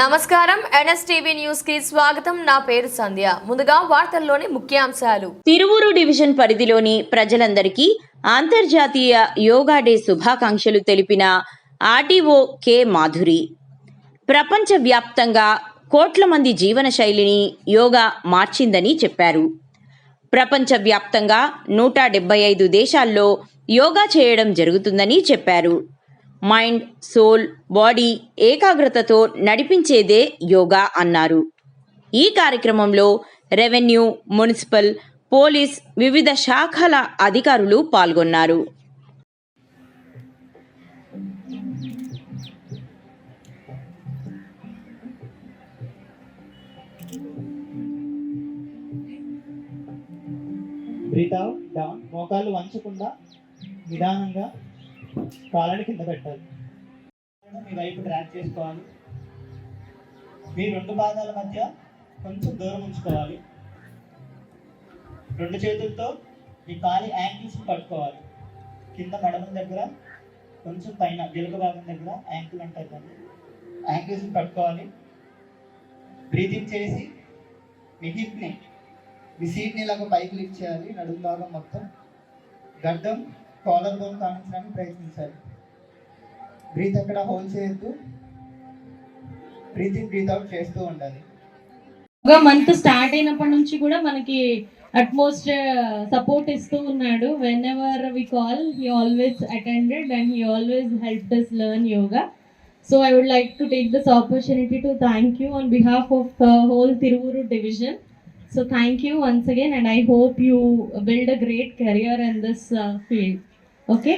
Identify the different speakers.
Speaker 1: నమస్కారం. ఎన్ఎస్టీవీ న్యూస్కి స్వాగతం. నా పేరు సంధ్య. ముందుగా వార్తల్లోని ముఖ్యాంశాలు.
Speaker 2: తిరువూరు డివిజన్ పరిధిలోని ప్రజలందరికీ అంతర్జాతీయ యోగా డే శుభాకాంక్షలు తెలిపిన ఆర్డీఓ కె మాధురి. ప్రపంచవ్యాప్తంగా కోట్ల మంది జీవన శైలిని యోగా మార్చిందని చెప్పారు. ప్రపంచవ్యాప్తంగా నూట డెబ్బై ఐదు దేశాల్లో యోగా చేయడం జరుగుతుందని చెప్పారు. మైండ్ సోల్ బాడీ ఏకాగ్రతతో నడిపించేదే యోగా అన్నారు. ఈ కార్యక్రమంలో రెవెన్యూ మున్సిపల్ పోలీస్ వివిధ శాఖల అధికారులు పాల్గొన్నారు.
Speaker 3: బ్రీత్ అవుట్ డౌన్ మోకాళ్ళు వంచకుండా నిదానంగా కాళ్ళని కింద పెట్టాలి. మీ వైపు ట్రాక్ చేసుకోవాలి. మీ రెండు పాదాల మధ్య కొంచెం దూరం ఉంచుకోవాలి. రెండు చేతులతో మీ కాలి యాంకిల్స్ పట్టుకోవాలి. కింద మడమ దగ్గర కొంచెం పైన గిలుక భాగం దగ్గర యాంకిల్ ఉంటుంది దాన్ని. యాంకిల్స్ పట్టుకోవాలి. బ్రీతింగ్ చేసి మీ హిప్ని మీ సీట్ని ఇలాగ పైకి లిఫ్ట్ చేయాలి. నడుము భాగం మొత్తం గడ్డం కాలర్ బోన్ కావించడానికి ప్రయత్నించాలి. బ్రీత్ అక్కడ హోల్డ్ చేయొద్దు. బ్రీత్ ఇన్ బ్రీత్ అవుట్ చేస్తూ ఉండాలి.
Speaker 4: ఒక మంత్ స్టార్ట్ అయినప్పటి నుంచి కూడా మనకి అట్మోస్ట్ సపోర్ట్ ఇస్తూ ఉన్నాడు. Whenever we call he always attended and he always help us learn yoga so I would like to take this opportunity to thank you on behalf of whole Tiruvuru division so thank you once again and I hope you build a great career in this field okay